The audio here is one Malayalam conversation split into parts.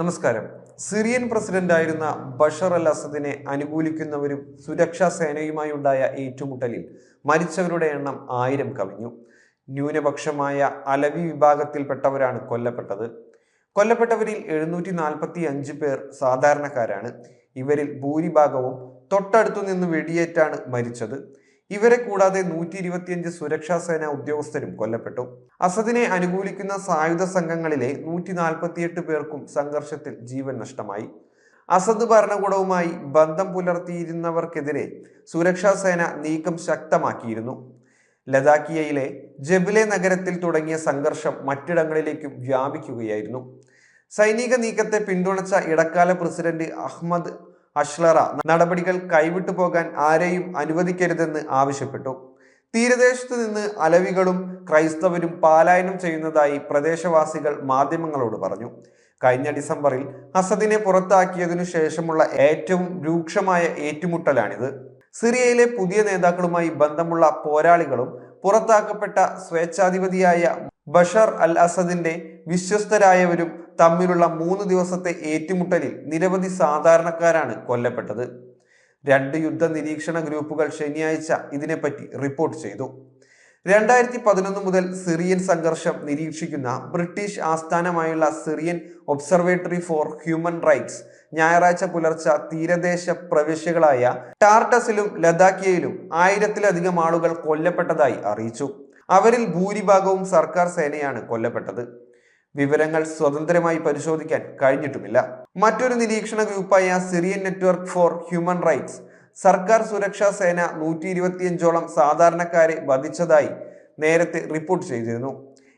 നമസ്കാരം. സിറിയൻ പ്രസിഡന്റായിരുന്ന ബഷർ അൽ അസദിനെ അനുകൂലിക്കുന്നവരും സുരക്ഷാ സേനയുമായി ഉണ്ടായ ഏറ്റുമുട്ടലിൽ മരിച്ചവരുടെ എണ്ണം ആയിരം കവിഞ്ഞു. ന്യൂനപക്ഷമായ അലവി വിഭാഗത്തിൽപ്പെട്ടവരാണ് കൊല്ലപ്പെട്ടത്. കൊല്ലപ്പെട്ടവരിൽ എഴുന്നൂറ്റി നാൽപ്പത്തി അഞ്ച് പേർ സാധാരണക്കാരാണ്. ഇവരിൽ ഭൂരിഭാഗവും തൊട്ടടുത്തു നിന്ന് വെടിയേറ്റാണ് മരിച്ചത്. ഇവരെ കൂടാതെ നൂറ്റി ഇരുപത്തിയഞ്ച് സുരക്ഷാ സേന ഉദ്യോഗസ്ഥരും കൊല്ലപ്പെട്ടു. അസദിനെ അനുകൂലിക്കുന്ന സായുധ സംഘങ്ങളിലെ നൂറ്റി നാൽപ്പത്തിയെട്ട് പേർക്കും സംഘർഷത്തിൽ ജീവൻ നഷ്ടമായി. അസദ് ഭരണകൂടവുമായി ബന്ധം പുലർത്തിയിരുന്നവർക്കെതിരെ സുരക്ഷാ സേന നീക്കം ശക്തമാക്കിയിരുന്നു. ലതാക്കിയയിലെ ജബിലെ നഗരത്തിൽ തുടങ്ങിയ സംഘർഷം മറ്റിടങ്ങളിലേക്കും വ്യാപിക്കുകയായിരുന്നു. സൈനിക നീക്കത്തെ പിന്തുണച്ച ഇടക്കാല പ്രസിഡന്റ് അഹ്മദ് അഷ്ലറ നടപടികൾ കൈവിട്ടു പോകാൻ ആരെയും അനുവദിക്കരുതെന്ന് ആവശ്യപ്പെട്ടു. തീരദേശത്ത് നിന്ന് അലവികളും ക്രൈസ്തവരും പാലായനം ചെയ്യുന്നതായി പ്രദേശവാസികൾ മാധ്യമങ്ങളോട് പറഞ്ഞു. കഴിഞ്ഞ ഡിസംബറിൽ അസദിനെ പുറത്താക്കിയതിനു ശേഷമുള്ള ഏറ്റവും രൂക്ഷമായ ഏറ്റുമുട്ടലാണിത്. സിറിയയിലെ പുതിയ നേതാക്കളുമായി ബന്ധമുള്ള പോരാളികളും പുറത്താക്കപ്പെട്ട സ്വേച്ഛാധിപതിയായ ബഷർ അൽ അസദിന്റെ വിശ്വസ്തരായവരും തമ്മിലുള്ള മൂന്ന് ദിവസത്തെ ഏറ്റുമുട്ടലിൽ നിരവധി സാധാരണക്കാരാണ് കൊല്ലപ്പെട്ടത്. രണ്ട് യുദ്ധ നിരീക്ഷണ ഗ്രൂപ്പുകൾ ശനിയാഴ്ച ഇതിനെപ്പറ്റി റിപ്പോർട്ട് ചെയ്തു. രണ്ടായിരത്തി പതിനൊന്ന് മുതൽ സിറിയൻ സംഘർഷം നിരീക്ഷിക്കുന്ന ബ്രിട്ടീഷ് ആസ്ഥാനമായുള്ള Syrian Observatory for Human Rights ഞായറാഴ്ച പുലർച്ചെ തീരദേശ പ്രവിശ്യകളായ ടാർട്ടസിലും ലഡാക്കിയയിലും ആയിരത്തിലധികം ആളുകൾ കൊല്ലപ്പെട്ടതായി അറിയിച്ചു. അവരിൽ ഭൂരിഭാഗവും സർക്കാർ സേനയാണ് കൊല്ലപ്പെട്ടത്. വിവരങ്ങൾ സ്വതന്ത്രമായി പരിശോധിക്കാൻ കഴിഞ്ഞിട്ടുമില്ല. മറ്റൊരു നിരീക്ഷണ ഗ്രൂപ്പായ Syrian Network for Human Rights സർക്കാർ സുരക്ഷാ സേന നൂറ്റി ഇരുപത്തിയഞ്ചോളം സാധാരണക്കാരെ വധിച്ചതായി നേരത്തെ റിപ്പോർട്ട് ചെയ്തിരുന്നു.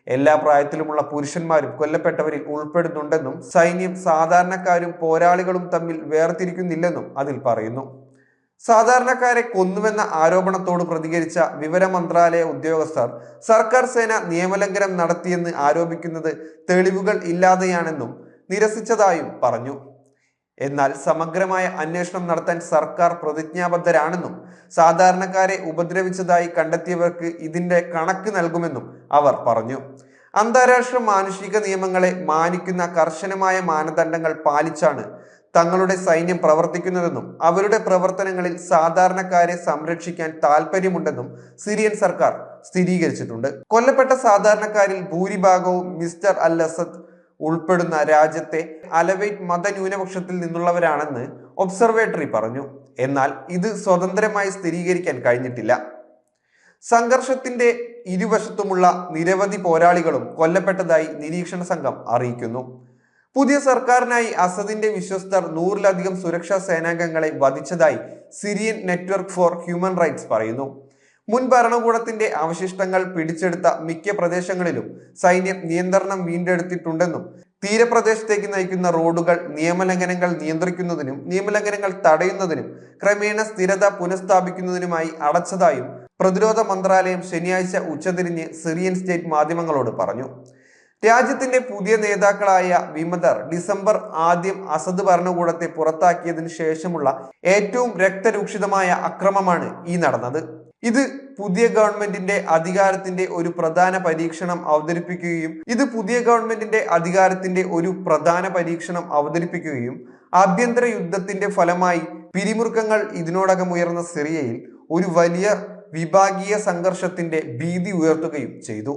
എല്ലാ പ്രായത്തിലുമുള്ള പുരുഷന്മാരും കൊല്ലപ്പെട്ടവരിൽ ഉൾപ്പെടുന്നുണ്ടെന്നും സൈന്യം സാധാരണക്കാരും പോരാളികളും തമ്മിൽ വേർതിരിക്കുന്നില്ലെന്നും അതിൽ പറയുന്നു. സാധാരണക്കാരെ കൊന്നുവെന്ന ആരോപണത്തോട് പ്രതികരിച്ച വിവര മന്ത്രാലയ ഉദ്യോഗസ്ഥർ സർക്കാർ സേന നിയമലംഘനം നടത്തിയെന്ന് ആരോപിക്കുന്നത് തെളിവുകൾ ഇല്ലാതെയാണെന്നും നിരസിച്ചതായും പറഞ്ഞു. എന്നാൽ സമഗ്രമായ അന്വേഷണം നടത്താൻ സർക്കാർ പ്രതിജ്ഞാബദ്ധരാണെന്നും സാധാരണക്കാരെ ഉപദ്രവിച്ചതായി കണ്ടെത്തിയവർക്ക് ഇതിന്റെ കണക്ക് നൽകുമെന്നും അവർ പറഞ്ഞു. അന്താരാഷ്ട്ര മാനുഷിക നിയമങ്ങളെ മാനിക്കുന്ന കർശനമായ മാനദണ്ഡങ്ങൾ പാലിച്ചാണ് തങ്ങളുടെ സൈന്യം പ്രവർത്തിക്കുന്നതെന്നും അവരുടെ പ്രവർത്തനങ്ങളിൽ സാധാരണക്കാരെ സംരക്ഷിക്കാൻ താല്പര്യമുണ്ടെന്നും സിറിയൻ സർക്കാർ സ്ഥിരീകരിച്ചിട്ടുണ്ട്. കൊല്ലപ്പെട്ട സാധാരണക്കാരിൽ ഭൂരിഭാഗവും മിസ്റ്റർ അൽ അസദ് ഉൾപ്പെടുന്ന രാജ്യത്തെ അലവൈറ്റ് മതന്യൂനപക്ഷത്തിൽ നിന്നുള്ളവരാണെന്ന് ഒബ്സർവേറ്ററി പറഞ്ഞു. എന്നാൽ ഇത് സ്വതന്ത്രമായി സ്ഥിരീകരിക്കാൻ കഴിഞ്ഞിട്ടില്ല. സംഘർഷത്തിന്റെ ഇരുവശത്തുമുള്ള നിരവധി പോരാളികളും കൊല്ലപ്പെട്ടതായി നിരീക്ഷണ സംഘം അറിയിക്കുന്നു. പുതിയ സർക്കാരിനായി അസദിന്റെ വിശ്വസ്തർ നൂറിലധികം സുരക്ഷാ സേനാംഗങ്ങളെ വധിച്ചതായി Syrian Network for Human Rights പറയുന്നു. മുൻ ഭരണകൂടത്തിന്റെ അവശിഷ്ടങ്ങൾ പിടിച്ചെടുത്ത മിക്ക പ്രദേശങ്ങളിലും സൈന്യം നിയന്ത്രണം വീണ്ടെടുത്തിട്ടുണ്ടെന്നും തീരപ്രദേശത്തേക്ക് നയിക്കുന്ന റോഡുകൾ നിയമലംഘനങ്ങൾ നിയന്ത്രിക്കുന്നതിനും നിയമലംഘനങ്ങൾ തടയുന്നതിനും ക്രമേണ സ്ഥിരത പുനഃസ്ഥാപിക്കുന്നതിനുമായി അടച്ചതായും പ്രതിരോധ മന്ത്രാലയം ശനിയാഴ്ച ഉച്ചതിരിഞ്ഞ് സിറിയൻ സ്റ്റേറ്റ് മാധ്യമങ്ങളോട് പറഞ്ഞു. രാജ്യത്തിന്റെ പുതിയ നേതാക്കളായ വിമതർ ഡിസംബർ ആദ്യം അസദ് ഭരണകൂടത്തെ പുറത്താക്കിയതിനു ശേഷമുള്ള ഏറ്റവും രക്തരൂക്ഷിതമായ അക്രമമാണ് ഈ നടന്നത്. ഇത് പുതിയ ഗവൺമെന്റിന്റെ അധികാരത്തിന്റെ ഒരു പ്രധാന പരീക്ഷണം അവതരിപ്പിക്കുകയും ഇത് പുതിയ ഗവൺമെന്റിന്റെ അധികാരത്തിന്റെ ഒരു പ്രധാന പരീക്ഷണം അവതരിപ്പിക്കുകയും ആഭ്യന്തര യുദ്ധത്തിന്റെ ഫലമായി പിരിമുറുക്കങ്ങൾ ഇതിനോടകം ഉയർന്ന സിറിയയിൽ ഒരു വലിയ വിഭാഗീയ സംഘർഷത്തിന്റെ ഭീതി ഉയർത്തുകയും ചെയ്തു.